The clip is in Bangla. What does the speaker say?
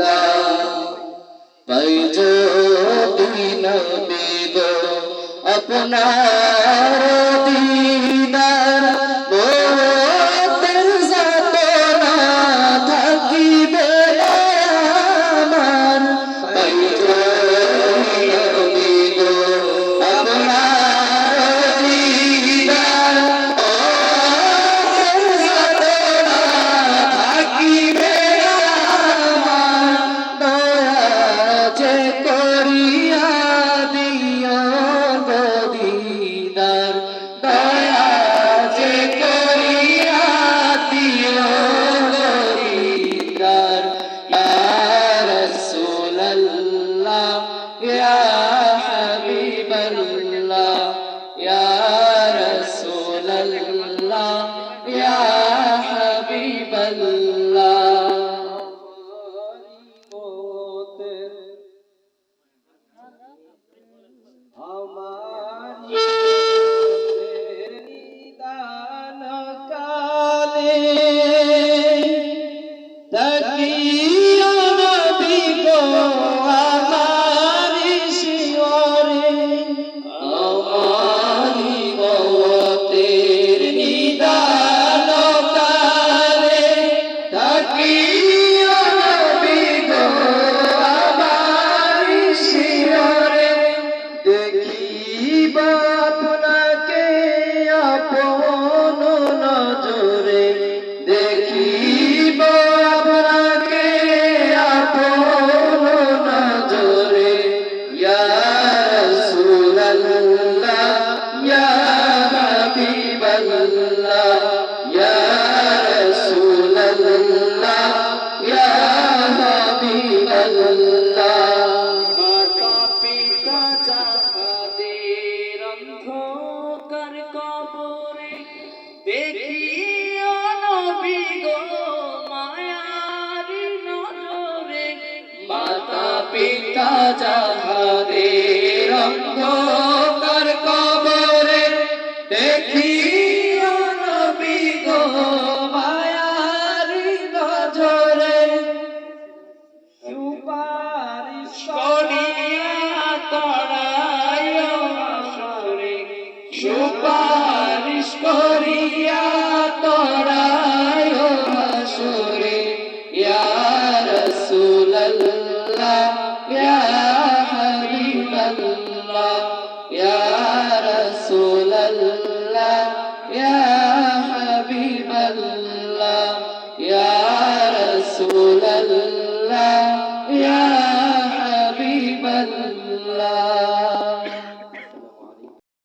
আল্লাহ। পাই যদি নবী গো আপনার দিন কাজাহারের অন্ধকার কবরে দেখি নবী গো মায়ার নজরে। সুপারিশ করিয়া সুপারিশ করিয়া তড়ায় আসরে। ইয়া রসুলাল্লাহ